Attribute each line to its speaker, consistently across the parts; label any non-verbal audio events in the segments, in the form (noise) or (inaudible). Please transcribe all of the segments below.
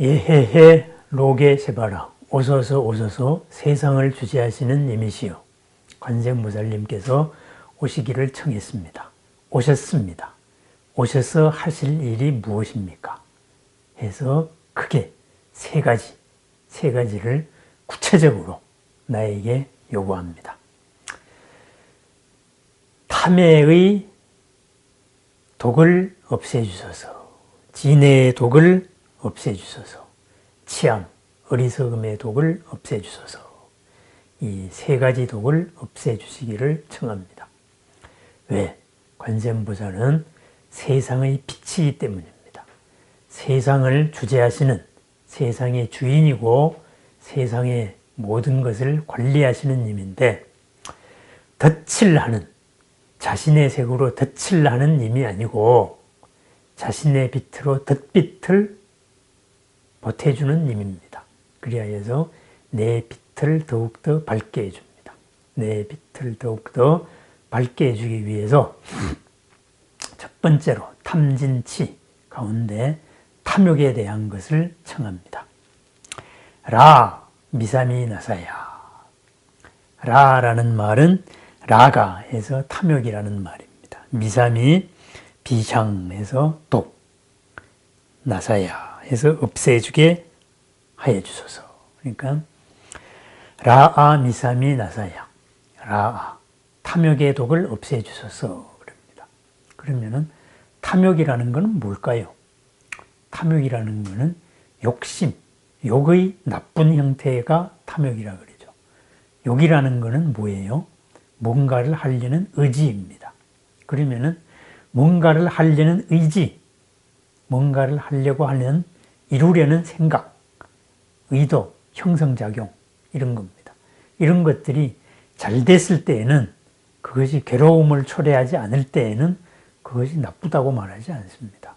Speaker 1: 예헤헤 로게 세바라 오소서 오소서 세상을 주재하시는 님이시여 관세무살님께서 오시기를 청했습니다. 오셨습니다. 오셔서 하실 일이 무엇입니까? 해서 크게 세 가지, 세 가지를 구체적으로 나에게 요구합니다. 탐해의 독을 없애주소서, 진해의 독을 없애주소서, 치암, 어리석음의 독을 없애주소서, 이 세 가지 독을 없애주시기를 청합니다. 왜? 관세음보살은 세상의 빛이기 때문입니다. 세상을 주재하시는 세상의 주인이고 세상의 모든 것을 관리하시는 님인데 덫을 하는 자신의 색으로 덫을 하는 님이 아니고 자신의 빛으로 덫빛을 보태주는 님입니다. 그리하여서 내 빛을 더욱더 밝게 해줍니다. 내 빛을 더욱더 밝게 해주기 위해서 첫 번째로 탐진치 가운데 탐욕에 대한 것을 청합니다. 라 미사미 나사야 라라는 말은 라가 해서 탐욕이라는 말입니다. 미삼이 비샹해서 독, 나사야 해서 없애주게 하여 주소서. 그러니까 라아 미삼이 나사야 라아 탐욕의 독을 없애 주소서 그럽니다. 그러면은 탐욕이라는 것은 뭘까요? 탐욕이라는 것은 욕심, 욕의 나쁜 형태가 탐욕이라 그러죠. 욕이라는 것은 뭐예요? 뭔가를 하려는 의지입니다. 그러면은 뭔가를 하려는 의지, 뭔가를 하려고 하는 이루려는 생각, 의도, 형성작용 이런 겁니다. 이런 것들이 잘 됐을 때에는 그것이 괴로움을 초래하지 않을 때에는 그것이 나쁘다고 말하지 않습니다.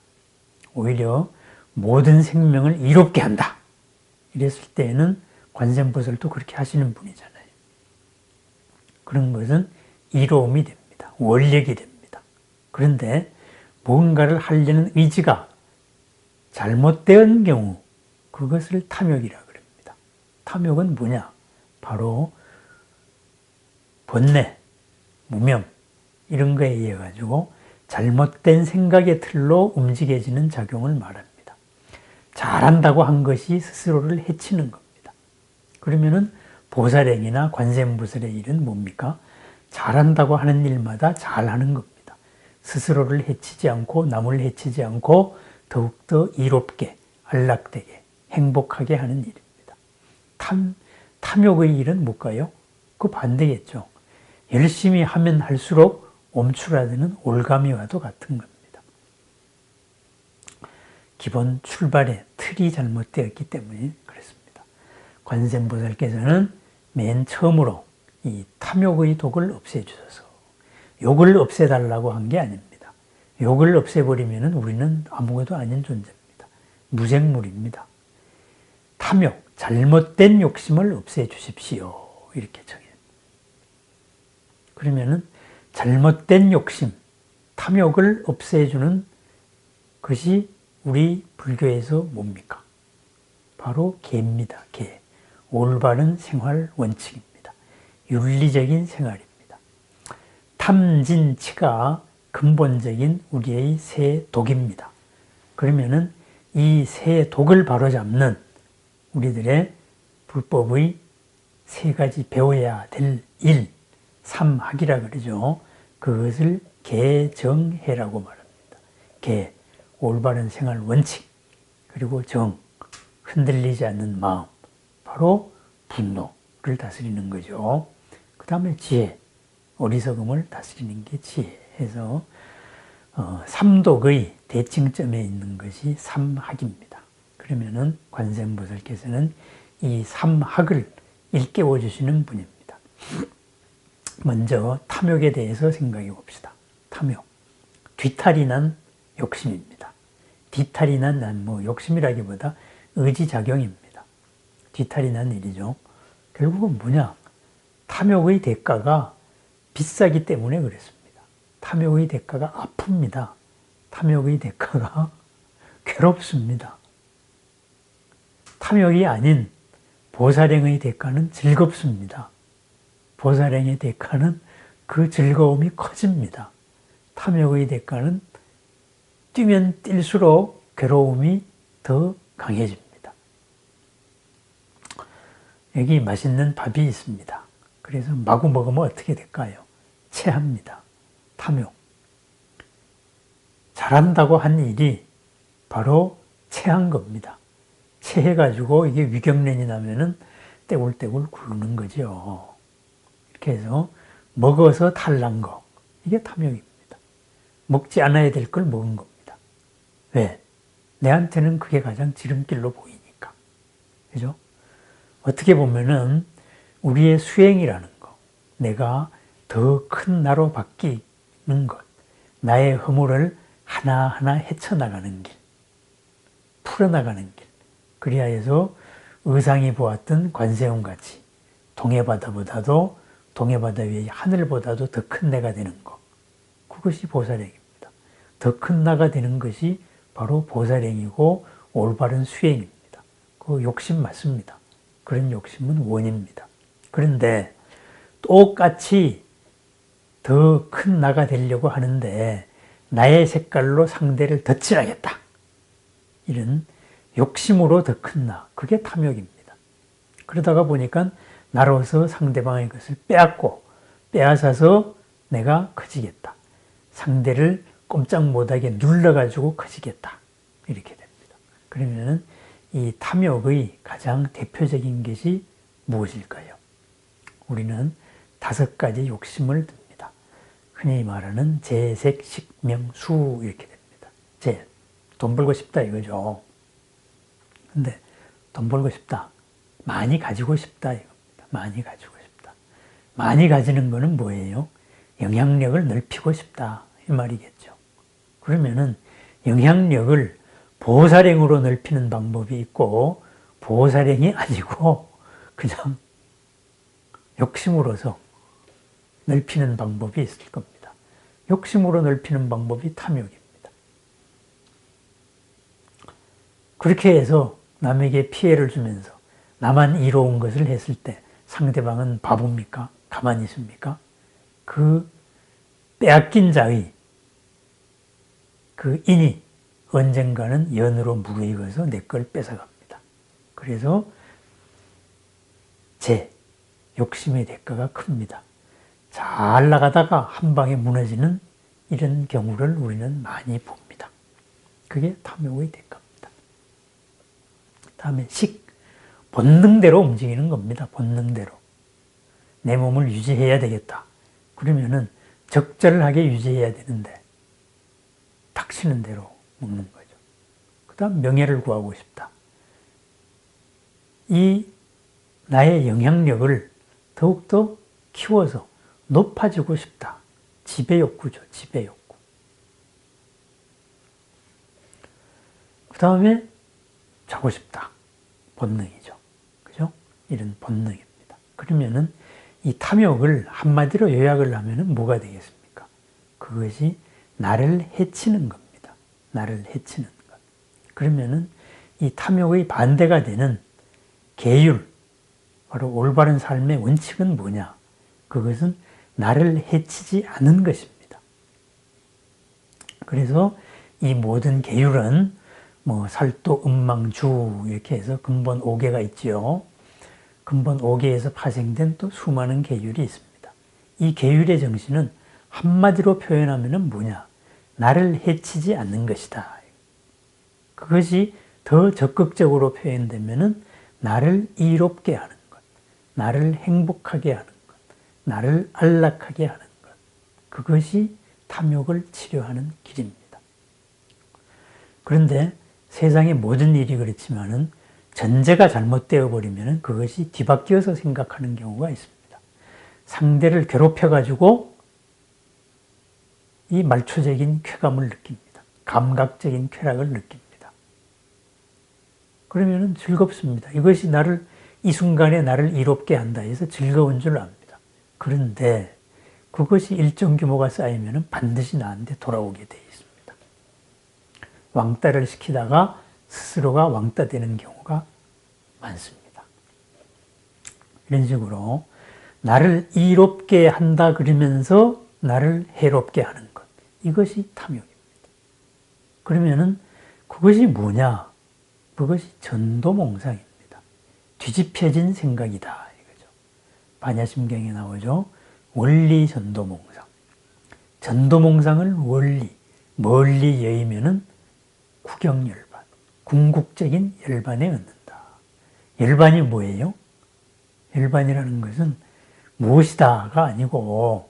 Speaker 1: 오히려 모든 생명을 이롭게 한다. 이랬을 때에는 관세음보살도 그렇게 하시는 분이잖아요. 그런 것은 이로움이 됩니다. 원력이 됩니다. 그런데 뭔가를 하려는 의지가 잘못된 경우 그것을 탐욕이라 그럽니다. 탐욕은 뭐냐? 바로 번뇌, 무명 이런 거에 의해 가지고 잘못된 생각의 틀로 움직여지는 작용을 말합니다. 잘한다고 한 것이 스스로를 해치는 겁니다. 그러면은 보살행이나 관세음보살의 일은 뭡니까? 잘한다고 하는 일마다 잘하는 겁니다. 스스로를 해치지 않고 남을 해치지 않고 더욱더 이롭게 안락되게 행복하게 하는 일입니다. 탐, 탐욕의 일은 뭘까요? 그 반대겠죠. 열심히 하면 할수록 옴추라드는 올가미와도 같은 겁니다. 기본 출발의 틀이 잘못되었기 때문에 그렇습니다. 관세음보살께서는 맨 처음으로 이 탐욕의 독을 없애주셔서 욕을 없애달라고 한 게 아닙니다. 욕을 없애버리면 우리는 아무것도 아닌 존재입니다. 무생물입니다. 탐욕, 잘못된 욕심을 없애주십시오. 이렇게 정해요. 그러면은 잘못된 욕심, 탐욕을 없애주는 것이 우리 불교에서 뭡니까? 바로 개입니다. 개. 올바른 생활 원칙입니다. 윤리적인 생활입니다. 탐진치가 근본적인 우리의 새 독입니다. 그러면은 이새 독을 바로잡는 우리들의 불법의 세 가지 배워야 될 일, 삼학이라 그러죠. 그것을 개정해라고 말합니다. 개, 올바른 생활 원칙, 그리고 정, 흔들리지 않는 마음, 바로 분노를 다스리는 거죠. 그 다음에 지혜, 어리석음을 다스리는 게 지혜 해서 어, 삼독의 대칭점에 있는 것이 삼학입니다. 그러면은 관세음보살께서는 이 삼학을 일깨워 주시는 분입니다. 먼저 탐욕에 대해서 생각해 봅시다. 탐욕. 뒤탈이 난 욕심입니다. 뒤탈이 난뭐 욕심이라기보다 의지작용입니다. 뒤탈이 난 일이죠. 결국은 뭐냐? 탐욕의 대가가 비싸기 때문에 그랬습니다. 탐욕의 대가가 아픕니다. 탐욕의 대가가 (laughs) 괴롭습니다. 탐욕이 아닌 보살행의 대가는 즐겁습니다. 보살행의 대가는 그 즐거움이 커집니다. 탐욕의 대가는 뛰면 뛸수록 괴로움이 더 강해집니다. 여기 맛있는 밥이 있습니다. 그래서 마구 먹으면 어떻게 될까요? 체합니다. 탐욕. 잘한다고 한 일이 바로 체한 겁니다. 체해가지고 이게 위경련이 나면은 떼굴떼굴 굴는 거죠. 이렇게 해서 먹어서 탈난 거. 이게 탐욕입니다. 먹지 않아야 될 걸 먹은 겁니다. 왜? 내한테는 그게 가장 지름길로 보이니까. 그죠? 어떻게 보면은 우리의 수행이라는 거, 내가 더 큰 나로 바뀌 는 것, 나의 허물을 하나하나 헤쳐나가는 길, 풀어나가는 길. 그리하여서 의상이 보았던 관세음 같이 동해바다보다도 동해바다 위에 하늘보다도 더 큰 내가 되는 것. 그것이 보살행입니다. 더 큰 나가 되는 것이 바로 보살행이고 올바른 수행입니다. 그 욕심 맞습니다. 그런 욕심은 원입니다. 그런데 똑같이 더 큰 나가 되려고 하는데 나의 색깔로 상대를 덧칠하겠다. 이런 욕심으로 더 큰 나. 그게 탐욕입니다. 그러다가 보니까 나로서 상대방의 것을 빼앗고 빼앗아서 내가 커지겠다. 상대를 꼼짝 못하게 눌러가지고 커지겠다. 이렇게 됩니다. 그러면 이 탐욕의 가장 대표적인 것이 무엇일까요? 우리는 다섯 가지 욕심을 듭니다. 흔히 말하는 재색, 식명, 수 이렇게 됩니다. 재, 돈 벌고 싶다 이거죠. 근데 돈 벌고 싶다. 많이 가지고 싶다 이겁니다. 많이 가지고 싶다. 많이 가지는 거는 뭐예요? 영향력을 넓히고 싶다 이 말이겠죠. 그러면은 영향력을 보살행으로 넓히는 방법이 있고 보살행이 아니고 그냥 욕심으로서 넓히는 방법이 있을 겁니다. 욕심으로 넓히는 방법이 탐욕입니다. 그렇게 해서 남에게 피해를 주면서 나만 이로운 것을 했을 때 상대방은 바보입니까? 가만히 있습니까? 그 빼앗긴 자의 그 인이 언젠가는 연으로 무르익어서 내 걸 뺏어갑니다. 그래서 제 욕심의 대가가 큽니다. 잘 나가다가 한 방에 무너지는 이런 경우를 우리는 많이 봅니다. 그게 탐욕의 대가입니다. 다음에 식, 본능대로 움직이는 겁니다. 본능대로. 내 몸을 유지해야 되겠다. 그러면은 적절하게 유지해야 되는데 닥치는 대로 먹는 거죠. 그 다음 명예를 구하고 싶다. 이 나의 영향력을 더욱더 키워서 높아지고 싶다. 지배 욕구죠. 지배 욕구. 그 다음에 자고 싶다. 본능이죠. 그죠? 이런 본능입니다. 그러면은 이 탐욕을 한마디로 요약을 하면은 뭐가 되겠습니까? 그것이 나를 해치는 겁니다. 나를 해치는 것. 그러면은 이 탐욕의 반대가 되는 계율, 바로 올바른 삶의 원칙은 뭐냐? 그것은 나를 해치지 않은 것입니다. 그래서 이 모든 계율은 뭐 살도, 음망주 이렇게 해서 근본 5개가 있죠. 근본 5개에서 파생된 또 수많은 계율이 있습니다. 이 계율의 정신은 한마디로 표현하면 뭐냐? 나를 해치지 않는 것이다. 그것이 더 적극적으로 표현되면 나를 이롭게 하는 것, 나를 행복하게 하는 것, 나를 안락하게 하는 것. 그것이 탐욕을 치료하는 길입니다. 그런데 세상의 모든 일이 그렇지만은 전제가 잘못되어 버리면 그것이 뒤바뀌어서 생각하는 경우가 있습니다. 상대를 괴롭혀가지고 이 말초적인 쾌감을 느낍니다. 감각적인 쾌락을 느낍니다. 그러면 즐겁습니다. 이것이 나를 이 순간에 나를 이롭게 한다 해서 즐거운 줄 압니다. 그런데 그것이 일정 규모가 쌓이면 반드시 나한테 돌아오게 되어 있습니다. 왕따를 시키다가 스스로가 왕따 되는 경우가 않습니다. 이런 식으로 나를 이롭게 한다 그러면서 나를 해롭게 하는 것. 이것이 탐욕입니다. 그러면은 그것이 뭐냐? 그것이 전도몽상입니다. 뒤집혀진 생각이다. 반야심경에 나오죠. 원리 전도몽상. 전도몽상을 원리, 멀리 여의면은 구경열반, 궁극적인 열반에 얻는다. 열반이 뭐예요? 열반이라는 것은 무엇이다가 아니고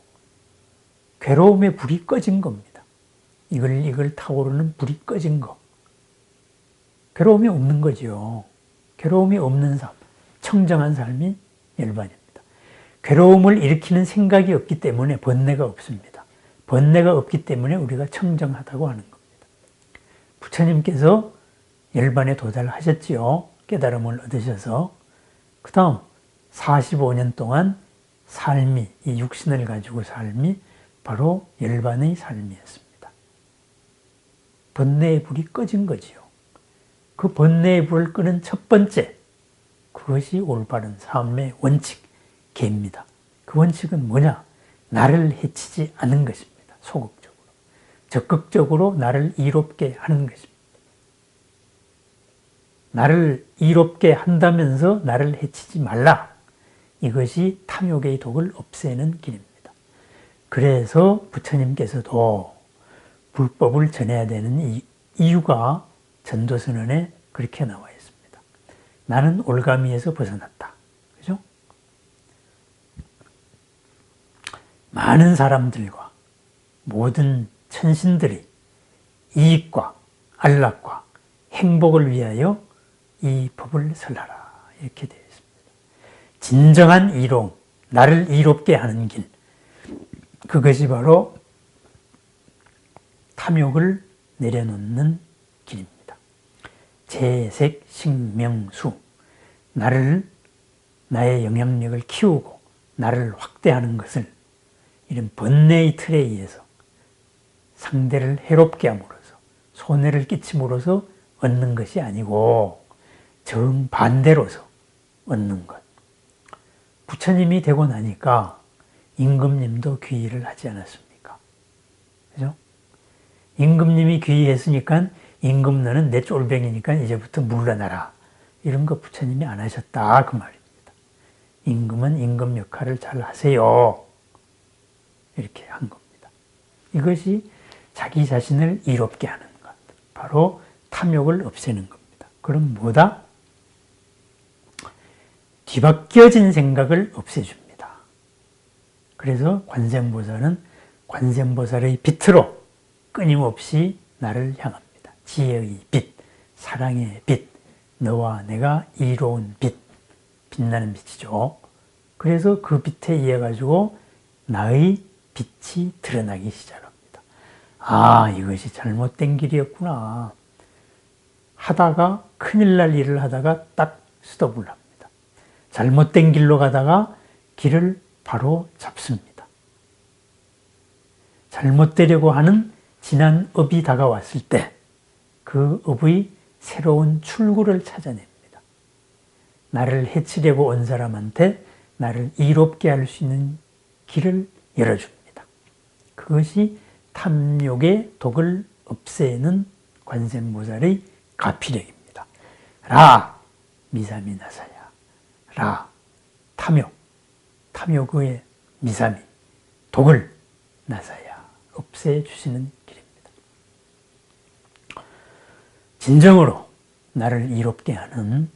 Speaker 1: 괴로움의 불이 꺼진 겁니다. 이걸 이걸 타오르는 불이 꺼진 거. 괴로움이 없는 거죠. 괴로움이 없는 삶, 청정한 삶이 열반입니다. 괴로움을 일으키는 생각이 없기 때문에 번뇌가 없습니다. 번뇌가 없기 때문에 우리가 청정하다고 하는 겁니다. 부처님께서 열반에 도달하셨지요. 깨달음을 얻으셔서. 그 다음 45년 동안 삶이, 이 육신을 가지고 삶이 바로 열반의 삶이었습니다. 번뇌의 불이 꺼진 거지요. 그 번뇌의 불을 끄는 첫 번째, 그것이 올바른 삶의 원칙, 개입니다. 그 원칙은 뭐냐? 나를 해치지 않는 것입니다. 소극적으로. 적극적으로 나를 이롭게 하는 것입니다. 나를 이롭게 한다면서 나를 해치지 말라. 이것이 탐욕의 독을 없애는 길입니다. 그래서 부처님께서도 불법을 전해야 되는 이유가 전도선언에 그렇게 나와 있습니다. 나는 올가미에서 벗어났다. 그죠? 많은 사람들과 모든 천신들이 이익과 안락과 행복을 위하여 이 법을 설하라. 이렇게 되어 있습니다. 진정한 이로움, 나를 이롭게 하는 길. 그것이 바로 탐욕을 내려놓는 길입니다. 재색, 식명수. 나를, 나의 영향력을 키우고 나를 확대하는 것을 이런 번뇌의 틀에 의해서 상대를 해롭게 함으로써 손해를 끼침으로써 얻는 것이 아니고 정반대로서 얻는 것. 부처님이 되고 나니까 임금님도 귀의를 하지 않았습니까? 그죠? 임금님이 귀의했으니까 임금 너는 내 쫄병이니까 이제부터 물러나라. 이런 거 부처님이 안 하셨다. 그 말입니다. 임금은 임금 역할을 잘 하세요. 이렇게 한 겁니다. 이것이 자기 자신을 이롭게 하는 것. 바로 탐욕을 없애는 겁니다. 그럼 뭐다? 뒤바뀌어진 생각을 없애줍니다. 그래서 관세음보살은 관세음보살의 빛으로 끊임없이 나를 향합니다. 지혜의 빛, 사랑의 빛, 너와 내가 이로운 빛, 빛나는 빛이죠. 그래서 그 빛에 의해 가지고 나의 빛이 드러나기 시작합니다. 아, 이것이 잘못된 길이었구나. 하다가 큰일 날 일을 하다가 딱 스톱을 합니다. 잘못된 길로 가다가 길을 바로 잡습니다. 잘못되려고 하는 지난 업이 다가왔을 때 그 업의 새로운 출구를 찾아냅니다. 나를 해치려고 온 사람한테 나를 이롭게 할 수 있는 길을 열어줍니다. 그것이 탐욕의 독을 없애는 관세모살의 가피력입니다. 라 미사미 나사야. 라, 탐욕, 탐욕의 미사미, 독을 나사야 없애주시는 길입니다. 진정으로 나를 이롭게 하는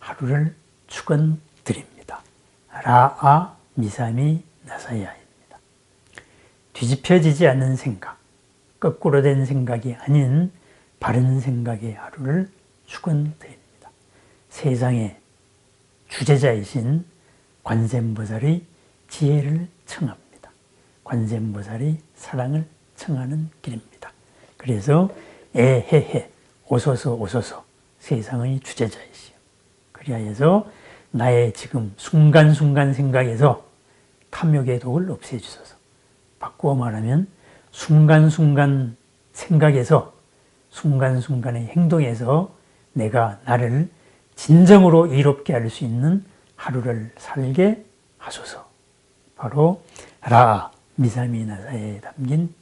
Speaker 1: 하루를 축원드립니다. 라아 미사미 나사야입니다. 뒤집혀지지 않는 생각, 거꾸로 된 생각이 아닌 바른 생각의 하루를 축원드립니다. 세상에 주제자이신 관세음보살의 지혜를 청합니다. 관세음보살의 사랑을 청하는 길입니다. 그래서 애해해 오소서 오소서 세상의 주제자이시여. 그리하여서 나의 지금 순간순간 생각에서 탐욕의 독을 없애주소서. 바꾸어 말하면 순간순간 생각에서 순간순간의 행동에서 내가 나를 진정으로 이롭게 할 수 있는 하루를 살게 하소서. 바로 라 미사미나사에 담긴